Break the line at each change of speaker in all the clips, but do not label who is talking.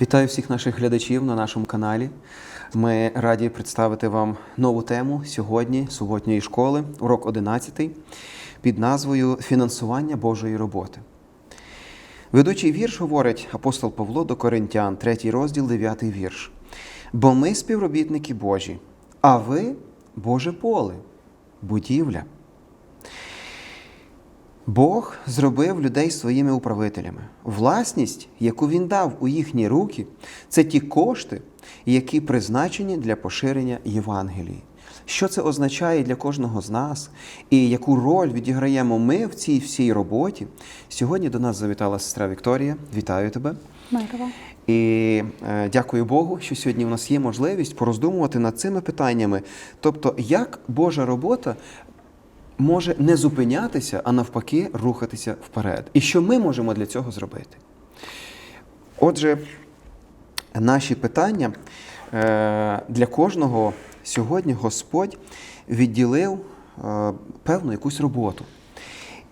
Вітаю всіх наших глядачів на нашому каналі. Ми раді представити вам нову тему сьогодні суботньої школи, урок 11, під назвою Фінансування Божої роботи. Ведучий вірш говорить апостол Павло до Коринтян, 3 розділ, 9 вірш. Бо ми співробітники Божі, а ви Боже поле, будівля. Бог зробив людей своїми управителями. Власність, яку він дав у їхні руки, це ті кошти, які призначені для поширення Євангелії. Що це означає для кожного з нас, і яку роль відіграємо ми в цій всій роботі? Сьогодні до нас завітала сестра Вікторія. Вітаю тебе.
Мирова.
І е, дякую Богу, що сьогодні у нас є можливість пороздумувати над цими питаннями. Тобто, як Божа робота може не зупинятися, а навпаки, рухатися вперед. І що ми можемо для цього зробити? Отже, наші питання е, для кожного сьогодні Господь відділив е, певну якусь роботу.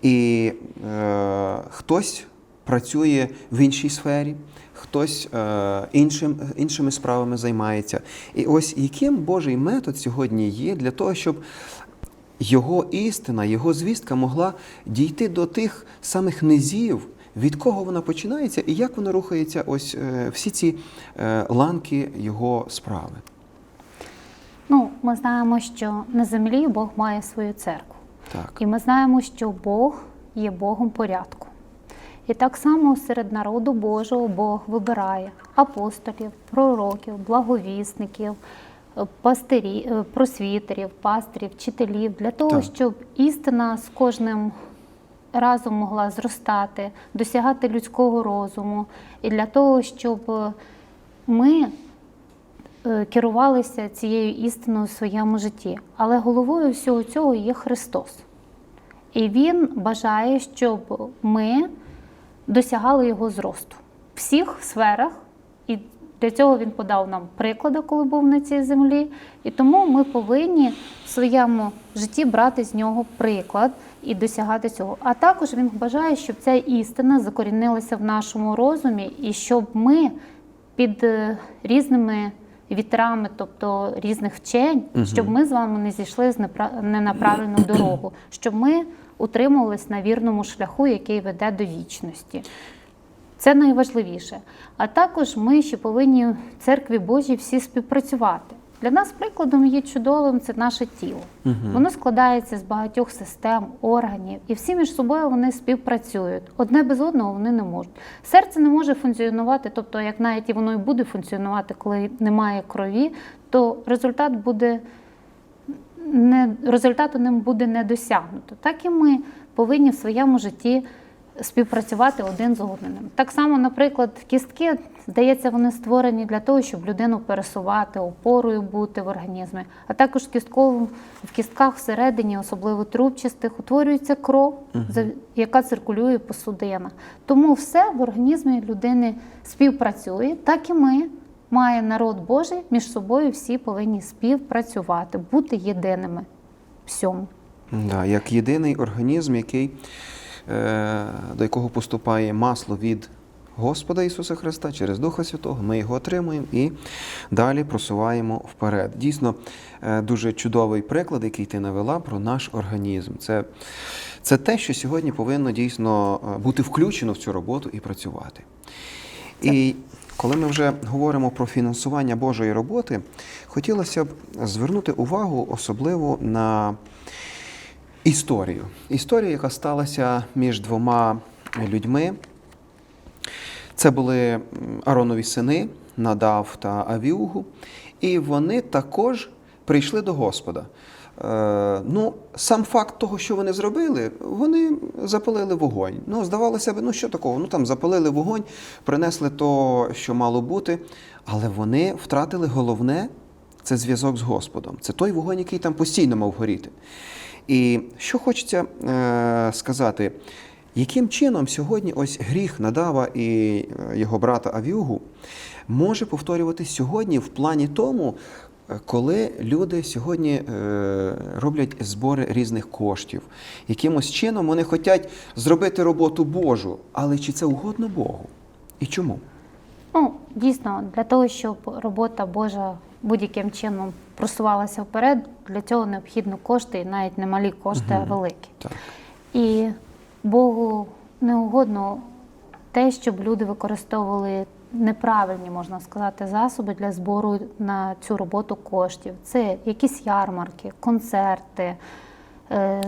І е, хтось працює в іншій сфері, хтось іншим, іншими справами займається. І ось яким Божий метод сьогодні є для того, щоб його істина, його звістка могла дійти до тих самих низів, від кого вона починається, і як вона рухається, ось е, всі ці е, ланки його справи.
Ну, ми знаємо, що на землі Бог має свою церкву.
Так.
І ми знаємо, що Бог є Богом порядку. І так само серед народу Божого Бог вибирає апостолів, пророків, благовісників, пастирі, е, просвітерів, пастирів, вчителів для того,
Так.
щоб істина з кожним разом могла зростати, досягати людського розуму, і для того, щоб е, ми е, керувалися цією істиною в своєму житті. Але головою всього цього є Христос. І Він бажає, щоб ми досягали його зросту в всіх сферах. Для цього він подав нам приклади, коли був на цій землі. І тому ми повинні в своєму житті брати з нього приклад і досягати цього. А також він бажає, щоб ця істина закорінилася в нашому розумі, і щоб ми під е, різними вітрами, тобто різних вчень, щоб ми з вами не зійшли з не на правильну дорогу, щоб ми утримувались на вірному шляху, який веде до вічності. Це найважливіше. А також ми ще повинні в церкві Божій всі співпрацювати. Для нас прикладом є чудовим це наше тіло. Воно складається з багатьох систем, органів, і всі між собою вони співпрацюють. Одне без одного вони не можуть. Серце не може функціонувати, тобто, як навіть і воно і буде функціонувати, коли немає крові, то результат буде не, результату ним буде не досягнуто. Так і ми повинні в своєму житті співпрацювати один з одним. Так само, наприклад, кістки, здається, вони створені для того, щоб людину пересувати, опорою бути в організмі. А також кістково, в кістках всередині, особливо трубчастих, утворюється кров, яка циркулює по судинах. Тому все в організмі людини співпрацює, так і ми. Має народ Божий між собою всі повинні співпрацювати, бути єдиними всьому.
Да, як єдиний організм, який, до якого поступає масло від Господа Ісуса Христа через Духа Святого, ми його отримуємо і далі просуваємо вперед. Дійсно, е, дуже чудовий приклад, який ти навела про наш організм. Це, це те, що сьогодні повинно дійсно е, бути включено в цю роботу і працювати. І коли ми вже говоримо про фінансування Божої роботи, хотілося б звернути увагу особливо на історію. Історію, яка сталася між двома людьми. Це були Аронові сини Надав та Авіугу, і вони також прийшли до Господа. Е, ну, сам факт того, що вони зробили, вони запалили вогонь. Ну, здавалося б, ну що такого? Ну там запалили вогонь, принесли то, що мало бути, але вони втратили головне це зв'язок з Господом. Це той вогонь, який там постійно мав горіти. І що хочеться е, сказати, яким чином сьогодні ось гріх Надава і е, його брата Авіугу може повторюватись сьогодні в плані тому, е, коли люди сьогодні роблять збори різних коштів, якимось чином вони хочуть зробити роботу Божу, але чи це угодно Богу? І чому?
Ну, дійсно, для того, щоб робота Божа будь-яким чином просувалася вперед, для цього необхідно кошти, і навіть не малі кошти, а великі.
Так.
І Богу не угодно те, щоб люди використовували неправильні, можна сказати, засоби для збору на цю роботу коштів. Це якісь ярмарки, концерти,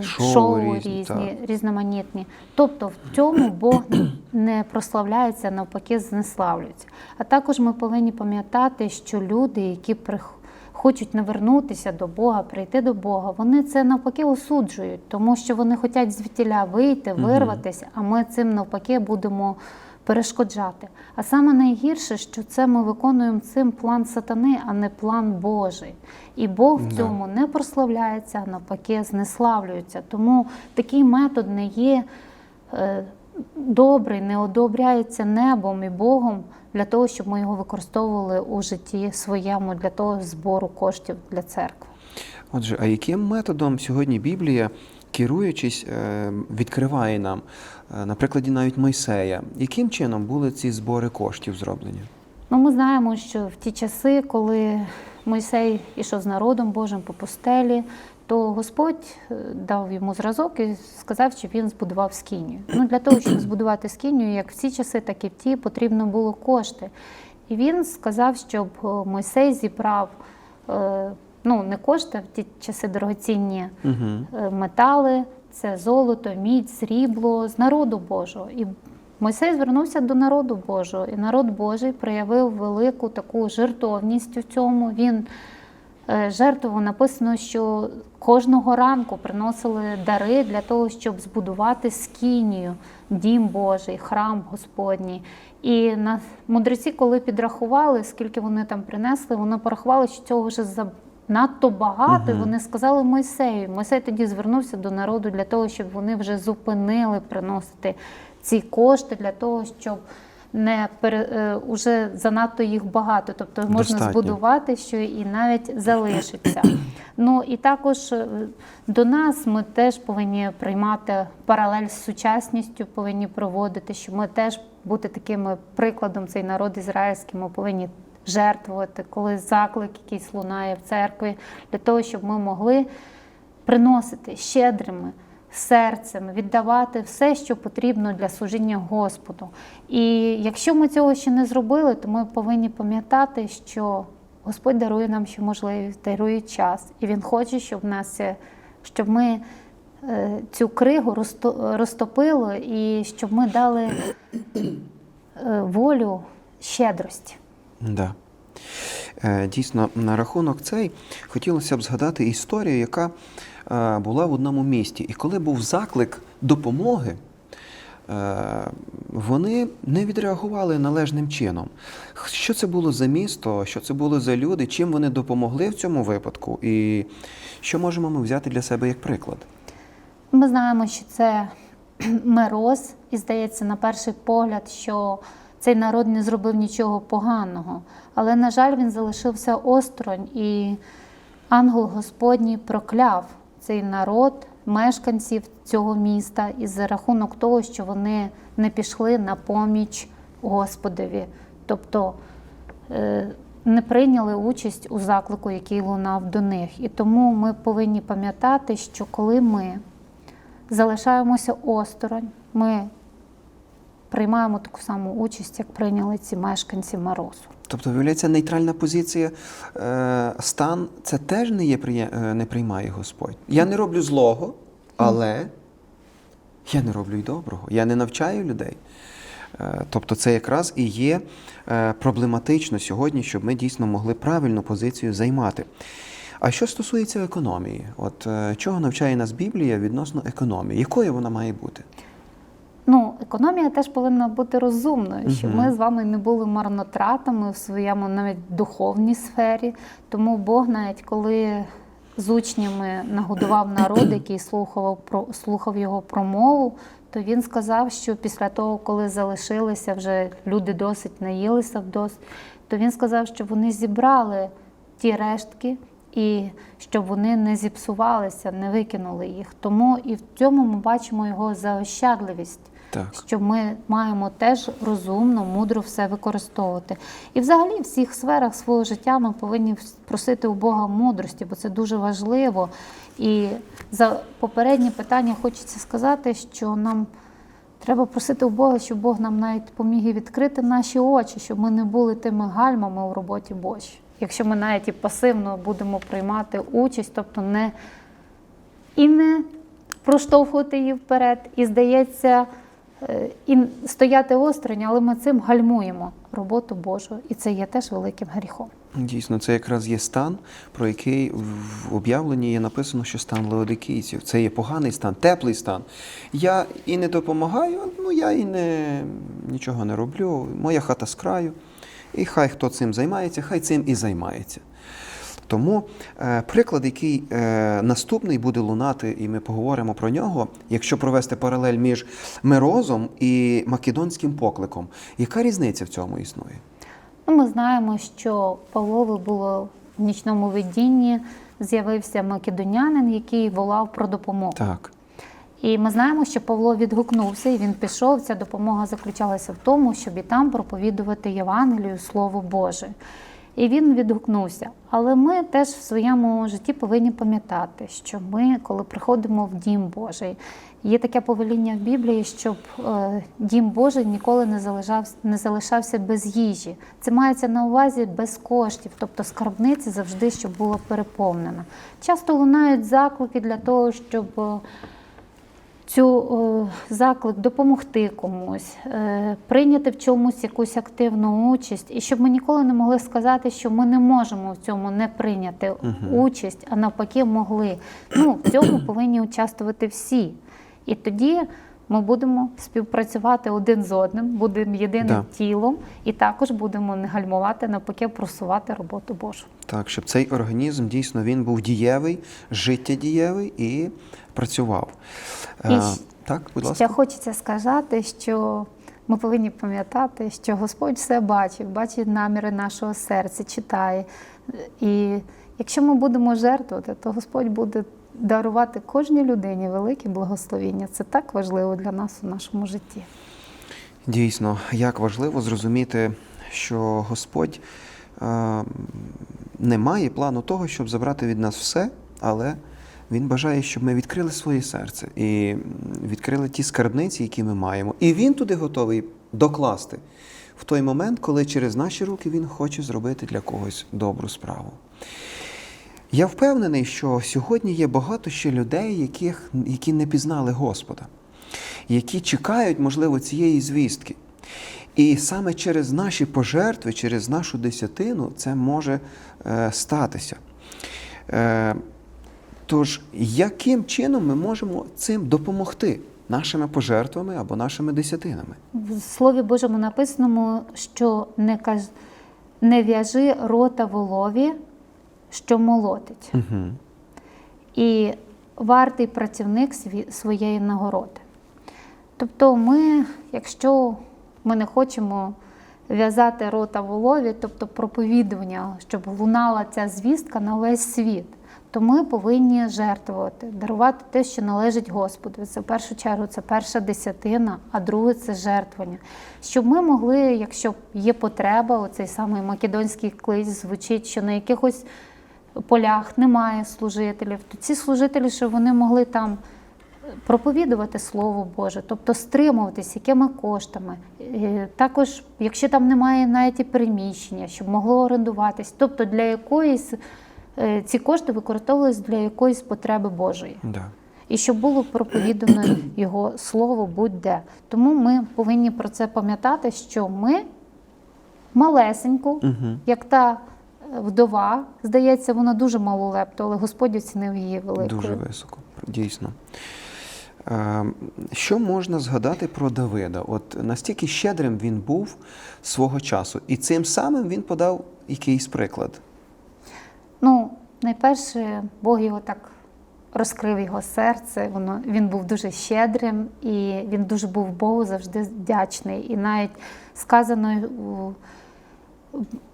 Шоу
шоу,
різні,
різні, різноманітні. Тобто в цьому Бог не прославляється, навпаки, знеславлюється. А також ми повинні пам'ятати, що люди, які хочуть навернутися до Бога, прийти до Бога, вони це навпаки осуджують, тому що вони хочуть звідтіля вийти, вирватися, а ми цим навпаки будемо перешкоджати. А саме найгірше, що це ми виконуємо цим план сатани, а не план Божий. І Бог в цьому не прославляється, а навпаки, знеславлюється. Тому такий метод не є е, добрий, не одобряється небом і Богом для того, щоб ми його використовували у житті своєму для того збору коштів для церкви.
Отже, а яким методом сьогодні Біблія, керуючись, е, відкриває нам, на прикладі навіть Мойсея, яким чином були ці збори коштів зроблені?
Ну, ми знаємо, що в ті часи, коли Мойсей ішов з народом Божим по пустелі, то Господь е, дав йому зразок і сказав, щоб він збудував скинію. Ну, для того, щоб збудувати скинію, як в ці часи, так і в ті, потрібно було кошти. І він сказав, щоб е, Мойсей зібрав е, ну, не кошти, в ті часи дорогоцінні
Угу.
е, метали, це золото, мідь, срібло з народу Божого. І Мойсей звернувся до народу Божого, і народ Божий проявив велику таку жертовність у цьому. Він е, жертвував, написано, що кожного ранку приносили дари для того, щоб збудувати скинію, дім Божий, храм Господній. І на мудреці, коли підрахували, скільки вони там принесли, вони порахували, що цього вже надто багато.
Мгм.
вони сказали Мойсею. Мойсей тоді звернувся до народу для того, щоб вони вже зупинили приносити ці кошти для того, щоб не пере, е, уже занадто їх багато, тобто можна
Достатньо.
збудувати, що і навіть залишиться. Ну і також е, до нас ми теж повинні приймати паралель з сучасністю, повинні проводити, що ми теж бути таким прикладом, цей народ ізраїльський, ми повинні жертвувати, коли заклик якийсь лунає в церкві, для того, щоб ми могли приносити щедрими серцем, віддавати все, що потрібно для служіння Господу. І якщо ми цього ще не зробили, то ми повинні пам'ятати, що Господь дарує нам ще можливість, дарує час, і Він хоче, щоб нас щоб ми е, цю кригу розто- розтопили і щоб ми дали е, волю щедрості.
Да. Е, Дійсно, на рахунок цей хотілося б згадати історію, яка е, була в одному місті. І коли був заклик допомоги, е, вони не відреагували належним чином. Що це було за місто, що це було за люди, чим вони допомогли в цьому випадку, і що можемо ми взяти для себе як приклад?
Ми знаємо, що це мороз, і здається, на перший погляд, що цей народ не зробив нічого поганого. Але, на жаль, він залишився осторонь, і ангел Господній прокляв цей народ, мешканців цього міста, і за рахунок того, що вони не пішли на поміч Господові. Тобто е, не прийняли участь у заклику, який лунав до них. І тому ми повинні пам'ятати, що коли ми залишаємося осторонь, ми приймаємо таку саму участь, як прийняли ці мешканці Морозу.
Тобто, виявляється, нейтральна позиція, е, стан це теж не є е, не приймає Господь. Я не роблю злого, але я не роблю й доброго. Я не навчаю людей. Е, Тобто, це якраз і є проблематично сьогодні, щоб ми дійсно могли правильну позицію займати. А що стосується економії, от чого навчає нас Біблія відносно економії? Якою вона має бути?
Ну, економія теж повинна бути розумною, щоб ми з вами не були марнотратами в своєму навіть духовній сфері. Тому Бог, навіть коли з учнями нагодував народ, який слухав, про, слухав його промову, то він сказав, що після того, коли залишилися вже люди досить наїлися вдосить, то він сказав, що вони зібрали ті рештки. І щоб вони не зіпсувалися, не викинули їх. Тому і в цьому ми бачимо його заощадливість.
Так.
що ми маємо теж розумно, мудро все використовувати. І взагалі в всіх сферах свого життя ми повинні просити у Бога мудрості, бо це дуже важливо. І за попереднє питання хочеться сказати, що нам треба просити у Бога, щоб Бог нам навіть поміг і відкрити наші очі, щоб ми не були тими гальмами у роботі Божій. Якщо ми навіть і пасивно будемо приймати участь, тобто не і не проштовхувати її вперед, і здається, е, і стояти осторонь, але ми цим гальмуємо роботу Божу, і це є теж великим гріхом.
Дійсно, це якраз є стан, про який в об'явленні є написано, що стан леодикійців. Це є поганий стан, теплий стан. Я і не допомагаю, ну я і не, нічого не роблю. Моя хата з краю. І хай хто цим займається, хай цим і займається. Тому е, приклад, який е, наступний буде лунати, і ми поговоримо про нього, якщо провести паралель між мирозом і македонським покликом. Яка різниця в цьому існує?
Ну, ми знаємо, що Павлові було в нічному видінні, з'явився македонянин, який волав про допомогу.
Так.
І ми знаємо, що Павло відгукнувся і він пішов. Ця допомога заключалася в тому, щоб і там проповідувати Євангелію, Слово Боже. І він відгукнувся. Але ми теж в своєму житті повинні пам'ятати, що ми, коли приходимо в дім Божий, є таке повеління в Біблії, щоб е, дім Божий ніколи не залишався, не залишався без їжі. Це мається на увазі без коштів, тобто скарбниці завжди щоб була переповнена. Часто лунають заклики для того, щоб. Цю е, заклик допомогти комусь, е, прийняти в чомусь якусь активну участь, і щоб ми ніколи не могли сказати, що ми не можемо в цьому не прийняти участь, а навпаки, могли. Ну, в цьому повинні участвувати всі. І тоді ми будемо співпрацювати один з одним, будемо єдиним
Да.
тілом, і також будемо не гальмувати, навпаки, просувати роботу Божу.
Так, щоб цей організм дійсно він був дієвий, життєдієвий і працював.
І
Е, так, будь
Ще
ласка.
хочеться сказати, що ми повинні пам'ятати, що Господь все бачив, бачить наміри нашого серця, читає. І якщо ми будемо жертвувати, то Господь буде дарувати кожній людині велике благословіння. Це так важливо для нас у нашому житті.
Дійсно, як важливо зрозуміти, що Господь е, не має плану того, щоб забрати від нас все, але Він бажає, щоб ми відкрили своє серце і відкрили ті скарбниці, які ми маємо. І Він туди готовий докласти в той момент, коли через наші руки Він хоче зробити для когось добру справу. Я впевнений, що сьогодні є багато ще людей, яких, які не пізнали Господа, які чекають, можливо, цієї звістки. І саме через наші пожертви, через нашу десятину це може е, статися. Е, тож, яким чином ми можемо цим допомогти нашими пожертвами або нашими десятинами?
В Слові Божому написано, що не, каж... не в'яжи рота волові, що молотить.
Угу.
і вартий працівник своєї нагороди. Тобто, ми, якщо ми не хочемо в'язати рота волові, тобто проповідування, щоб лунала ця звістка на весь світ, то ми повинні жертвувати, дарувати те, що належить Господу. Це в першу чергу це перша десятина, а друге це жертвування. Щоб ми могли, якщо є потреба, оцей самий македонський клич звучить, що на якихось полях немає служителів, то ці служителі, щоб вони могли там проповідувати Слово Боже, тобто стримуватись якими коштами. Також, якщо там немає навіть і приміщення, щоб могло орендуватись, тобто для якоїсь е, ці кошти використовувались для якоїсь потреби Божої.
Да.
І щоб було проповідано його слово будь-де. Тому ми повинні про це пам'ятати, що ми малесеньку,
Угу.
як та вдова, здається, вона дуже мало лепту, але Господь оцінив її великою.
Дуже високо, дійсно. Е, Що можна згадати про Давида? От настільки щедрим він був свого часу, і цим самим він подав якийсь приклад.
Ну, найперше, Бог його так розкрив його серце. Воно він був дуже щедрим і він дуже був Богу завжди вдячний. І навіть сказано у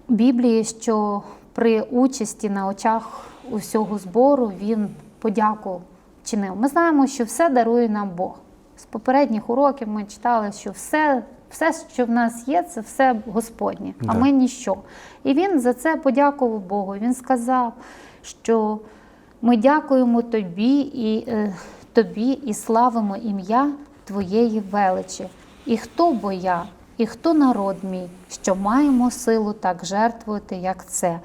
Біблії, що при участі на очах усього збору він подяку чинив. Ми знаємо, що все дарує нам Бог. З попередніх уроків ми читали, що все, все, що в нас є, це все Господнє, а
Да.
ми ніщо. І він за це подякував Богу. Він сказав, що ми дякуємо тобі і е, тобі і славимо ім'я Твоєї величі. І хто бо я, і хто народ мій, що маємо силу так жертвувати, як це.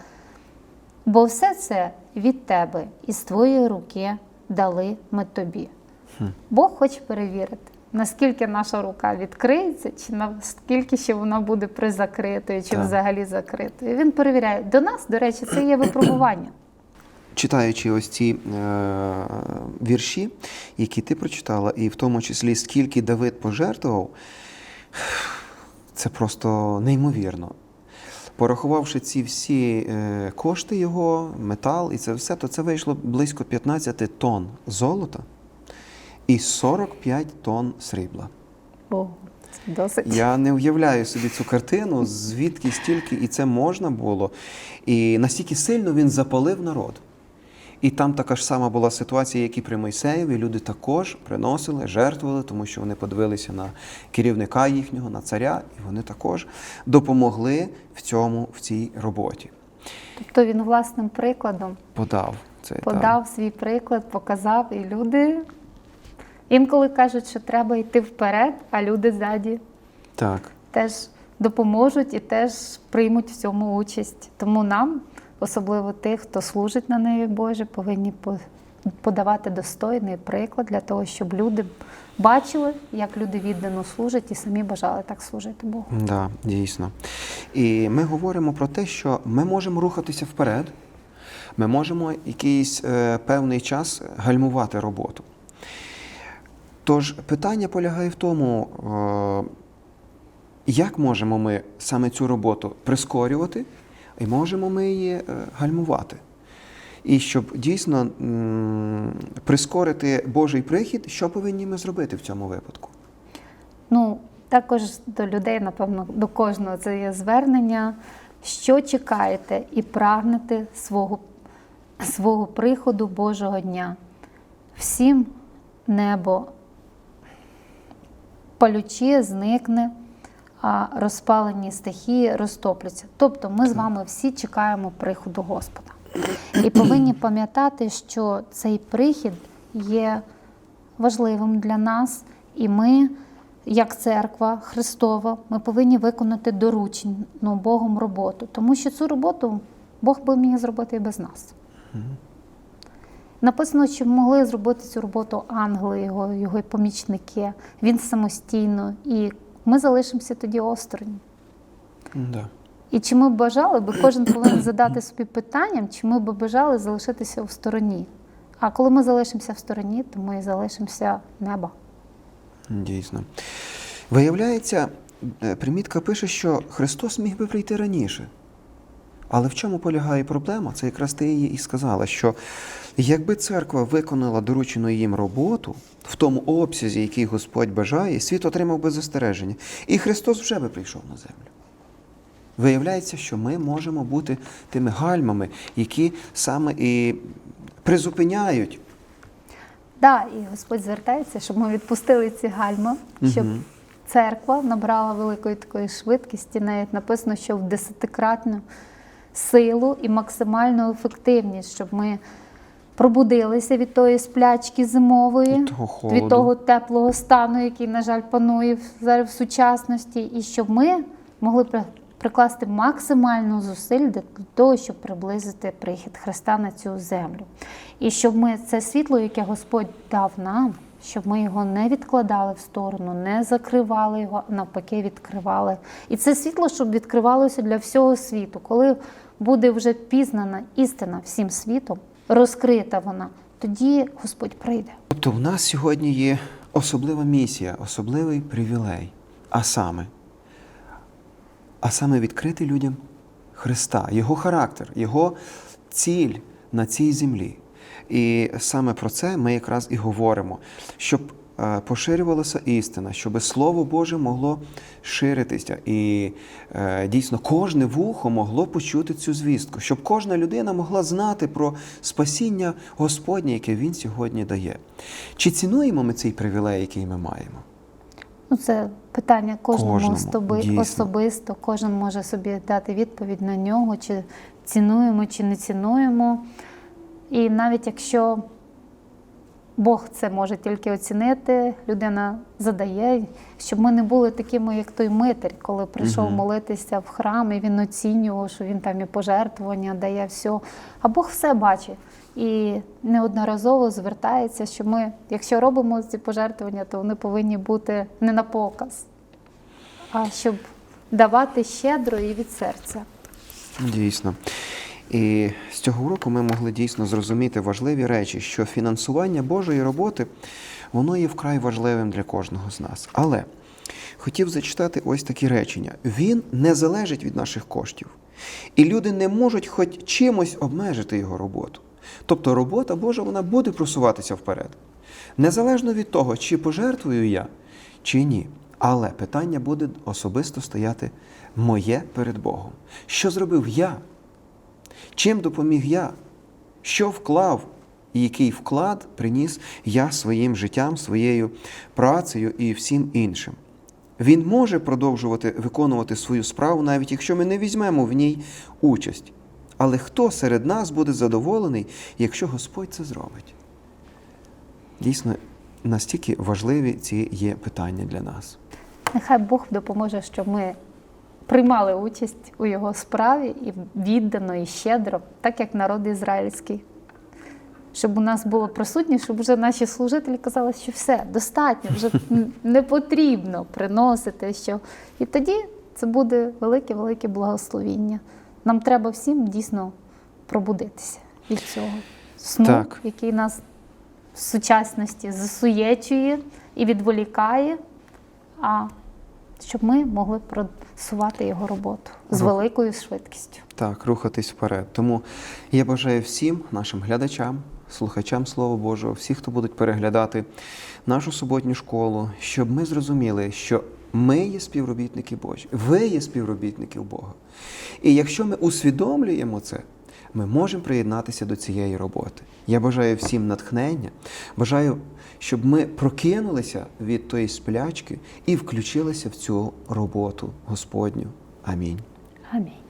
Бо все це від тебе і з твоєї руки дали ми тобі. Бог хоче перевірити, наскільки наша рука відкриється, чи наскільки ще вона буде призакритою, чи
Так.
взагалі закритою. Він перевіряє. До нас, до речі, це є випробування.
Читаючи ось ці е, вірші, які ти прочитала, і в тому числі скільки Давид пожертвував, це просто неймовірно. Порахувавши ці всі е, кошти його, метал і це все, то це вийшло близько 15 тонн золота і 45 тонн срібла.
Бо це досить.
Я не уявляю собі цю картину, звідки стільки і це можна було. І настільки сильно він запалив народ. І там така ж сама була ситуація, як і при Мойсеєві. Люди також приносили, жертвували, тому що вони подивилися на керівника їхнього, на царя, і вони також допомогли в цьому, в цій роботі.
Тобто він власним прикладом
Подав це
подав свій приклад, показав, і люди інколи кажуть, що треба йти вперед, а люди ззаді
Так.
теж допоможуть і теж приймуть в цьому участь. Тому нам, особливо тих, хто служить на ниві Божі, повинні подавати достойний приклад для того, щоб люди бачили, як люди віддано служать і самі бажали так служити Богу.
Да, дійсно. І ми говоримо про те, що ми можемо рухатися вперед, ми можемо якийсь е, певний час гальмувати роботу. Тож питання полягає в тому, е, як можемо ми саме цю роботу прискорювати, і можемо ми її е, гальмувати. І щоб дійсно прискорити Божий прихід, що повинні ми зробити в цьому випадку?
Ну, також до людей, напевно, до кожного це є звернення, що чекаєте і прагнете свого, свого приходу Божого дня. Всім небо палючі зникне, розпалені стихії розтопляться. Тобто ми з вами всі чекаємо приходу Господа. І повинні пам'ятати, що цей прихід є важливим для нас, і ми, як церква Христова, ми повинні виконати доручену Богом роботу, тому що цю роботу Бог би міг зробити і без нас. Написано, що могли зробити цю роботу ангели, його, його помічники, він самостійно, і ми залишимося тоді осторонь.
Да.
І чи ми б бажали, бо кожен повинен задати собі питанням, чи ми б бажали залишитися в стороні. А коли ми залишимося в стороні, то ми залишимося неба.
Дійсно. Виявляється, е, примітка пише, що Христос міг би прийти раніше. Але в чому полягає проблема? Це якраз ти її і сказала, що якби церква виконала доручену їм роботу в тому обсязі, який Господь бажає, світ отримав би застереження. І Христос вже би прийшов на землю. Виявляється, що ми можемо бути тими гальмами, які саме і призупиняють
Так, і Господь звертається, щоб ми відпустили ці гальма, щоб
Мгм.
церква набрала великої такої швидкості. Навіть написано, що в десятикратну силу і максимальну ефективність, щоб ми пробудилися від тої сплячки зимової,
Від того холоду.
від того теплого стану, який, на жаль, панує зараз в сучасності, і щоб ми могли при- прикласти максимально зусиль для того, щоб приблизити прихід Христа на цю землю. І щоб ми це світло, яке Господь дав нам, щоб ми його не відкладали в сторону, не закривали його, навпаки, відкривали. І це світло, щоб відкривалося для всього світу. Коли буде вже пізнана істина всім світом, розкрита вона, тоді Господь прийде.
Тобто в нас сьогодні є особлива місія, особливий привілей, а саме, а саме відкрити людям Христа, Його характер, Його ціль на цій землі. І саме про це ми якраз і говоримо, щоб поширювалася істина, щоб Слово Боже могло ширитися, і е, дійсно кожне вухо могло почути цю звістку, щоб кожна людина могла знати про спасіння Господнє, яке Він сьогодні дає. Чи цінуємо ми цей привілей, який ми маємо?
Ну, це питання кожному,
Кожному,
особи-
дійсно.
особисто. Кожен може собі дати відповідь на нього, чи цінуємо, чи не цінуємо. І навіть якщо Бог це може тільки оцінити, людина задає, щоб ми не були такими, як той митер, коли прийшов
Мгм.
молитися в храм, і він оцінював, що він там і пожертвування дає все. А Бог все бачить. І неодноразово звертається, що ми, якщо робимо ці пожертвування, то вони повинні бути не на показ, а щоб давати щедро і від серця.
Дійсно. І з цього уроку ми могли дійсно зрозуміти важливі речі, що фінансування Божої роботи воно є вкрай важливим для кожного з нас. Але хотів зачитати ось такі речення: він не залежить від наших коштів, і люди не можуть хоч чимось обмежити його роботу. Тобто робота Божа вона буде просуватися вперед. Незалежно від того, чи пожертвую я, чи ні. Але питання буде особисто стояти моє перед Богом. Що зробив я? Чим допоміг я? Що вклав і який вклад приніс я своїм життям, своєю працею і всім іншим? Він може продовжувати виконувати свою справу, навіть якщо ми не візьмемо в ній участь. Але хто серед нас буде задоволений, якщо Господь це зробить? Дійсно, настільки важливі ці є питання для нас.
Нехай Бог допоможе, щоб ми приймали участь у його справі і віддано, і щедро, так як народ ізраїльський. Щоб у нас було присутнє, щоб вже наші служителі казали, що все, достатньо, вже не потрібно приносити. Що... І тоді це буде велике-велике благословіння. Нам треба всім дійсно пробудитися від цього сну,
Так.
який нас в сучасності засуєчує і відволікає, а щоб ми могли просувати його роботу з
Рух.
великою швидкістю.
Так, рухатись вперед. Тому я бажаю всім нашим глядачам, слухачам Слова Божого, всі, хто будуть переглядати нашу суботню школу, щоб ми зрозуміли, що ми є співробітники Божі, ви є співробітники Бога. І якщо ми усвідомлюємо це, ми можемо приєднатися до цієї роботи. Я бажаю всім натхнення, бажаю, щоб ми прокинулися від тої сплячки і включилися в цю роботу Господню. Амінь.
Амінь.